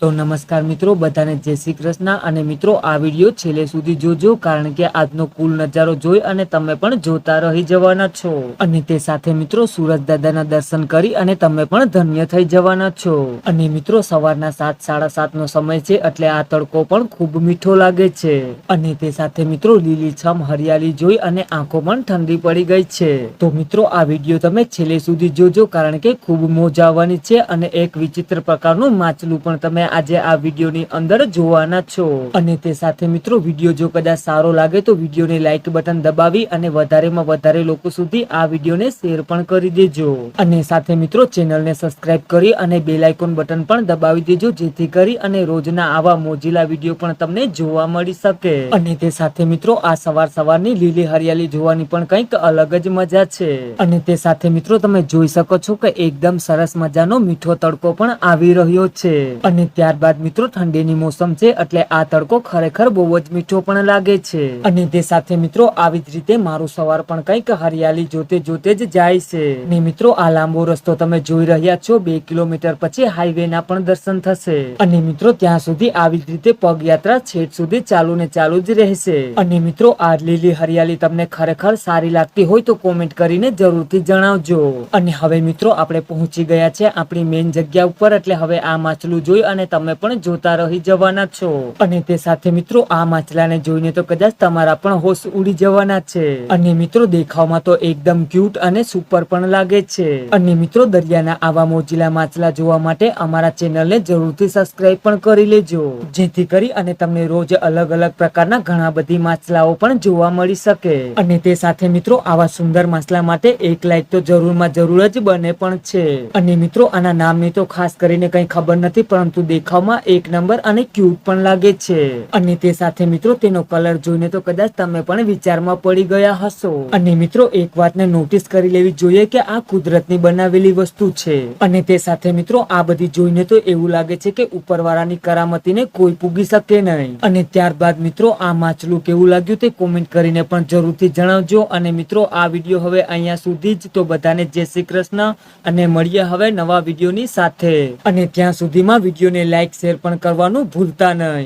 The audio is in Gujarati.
તો નમસ્કાર મિત્રો, બધાને જય શ્રી કૃષ્ણ. અને મિત્રો, આ વીડિયો છેલ્લે સુધી જોજો, કારણ કે આજનો કુલ નજારો જોઈ અને તમે પણ જોતા રહી જવાના છો. અને તે સાથે મિત્રો, સુરજ દાદાના દર્શન કરી અને તમે પણ ધન્ય થઈ જવાના છો. અને મિત્રો, સવારના સાત, સાડા સાત નો સમય છે એટલે આ તડકો પણ ખૂબ મીઠો લાગે છે. અને તે સાથે મિત્રો લીલીછમ હરિયાળી જોઈ અને આંખો પણ ઠંડી પડી ગઈ છે. તો મિત્રો, આ વીડિયો તમે છેલ્લે સુધી જોજો, કારણ કે ખૂબ મોજા આવવાની છે અને એક વિચિત્ર પ્રકારનું માછલું પણ તમે આજે આ વિડીયોની અંદર જોવાના છો. અને તે સાથે મિત્રો વીડિયો જો કદાચ સારો લાગે તો વિડીયોને લાઈક બટન દબાવી અને વધારેમાં વધારે લોકો સુધી આ વિડીયોને શેર પણ કરી દેજો. અને સાથે મિત્રો ચેનલને સબસ્ક્રાઇબ કરી અને બેલ આઇકોન બટન પણ દબાવી દેજો જેથી કરી અને રોજના આવા મોજીલા વીડિયો પણ તમને જોવા મળી શકે. અને તે સાથે મિત્રો આ સવાર સવારની લીલી હરિયાળી જોવાની પણ કંઈક અલગ જ મજા છે. અને તે સાથે મિત્રો તમે જોઈ શકો છો કે એકદમ સરસ મજાનો મીઠો તડકો પણ આવી રહ્યો છે. અને ત્યારબાદ મિત્રો ઠંડીની મોસમ છે એટલે આ તડકો ખરેખર બહુ જ મીઠો પણ લાગે છે. અને તે સાથે મિત્રો આવી જ રીતે મારું સવાર પણ કંઈક હરિયાળી જોતે જોતે જ જાય છે. ને મિત્રો આ લાંબો રસ્તો તમે જોઈ રહ્યા છો, બે કિલોમીટર પછી હાઈવે ના પણ દર્શન થશે. અને મિત્રો ત્યાં સુધી આવી જ રીતે પગયાત્રા છેક સુધી ચાલુ ને ચાલુ જ રહેશે. અને મિત્રો આ લીલી હરિયાળી તમને ખરેખર સારી લાગતી હોય તો કોમેન્ટ કરીને જરૂરથી જણાવજો. અને હવે મિત્રો આપણે પહોંચી ગયા છે આપણી મેઇન જગ્યા ઉપર, એટલે હવે આ માછલું જોઈ અને તમે પણ જોતા રહી જવાના છો. અને તે સાથે મિત્રો આ માછલાને જોઈને તો કદાચ તમારા પણ હોશ ઉડી જવાના છે. અને મિત્રો દેખાવમાં તો એકદમ ક્યુટ અને સુપર પણ લાગે છે. અને મિત્રો દરિયાના આવા મોજીલા માછલા જોવા માટે અમારા ચેનલને જરૂરથી સબસ્ક્રાઇબ પણ કરી લેજો. જેથી કરી અને તમને રોજ અલગ અલગ પ્રકારના ઘણા બધી માછલાઓ પણ જોવા મળી શકે. અને તે સાથે મિત્રો આવા સુંદર માછલા માટે એક લાઈક તો જરૂરમાં જરૂર જ બને પણ છે. અને મિત્રો આના નામની તો ખાસ કરીને કઈ ખબર નથી, પરંતુ દેખાવમાં એક નંબર અને ક્યુટ પણ લાગે છે. અને તે સાથે મિત્રો તેનો કલર જોઈને તો કદાચ તમે પણ વિચારમાં પડી ગયા હશો. અને મિત્રો એક વાતને નોટિસ કરી લેવી જોઈએ કે આ કુદરતની બનાવેલી વસ્તુ છે. અને તે સાથે મિત્રો આ બધી જોઈને તો એવું લાગે છે કે ઉપરવાળાની કરામતીને કોઈ પૂગી શકે નહીં. અને ત્યારબાદ મિત્રો આ માછલું કેવું લાગ્યું તે કોમેન્ટ કરીને પણ જરૂરથી જણાવજો. અને મિત્રો આ વીડિયો હવે અહીંયા સુધી જ. તો બધાને જય શ્રી કૃષ્ણ. અને મળીએ હવે નવા વિડીયોની સાથે. અને ત્યાં સુધીમાં વિડીયોને લાઈક શેર પણ કરવાનું ભૂલતા નહીં.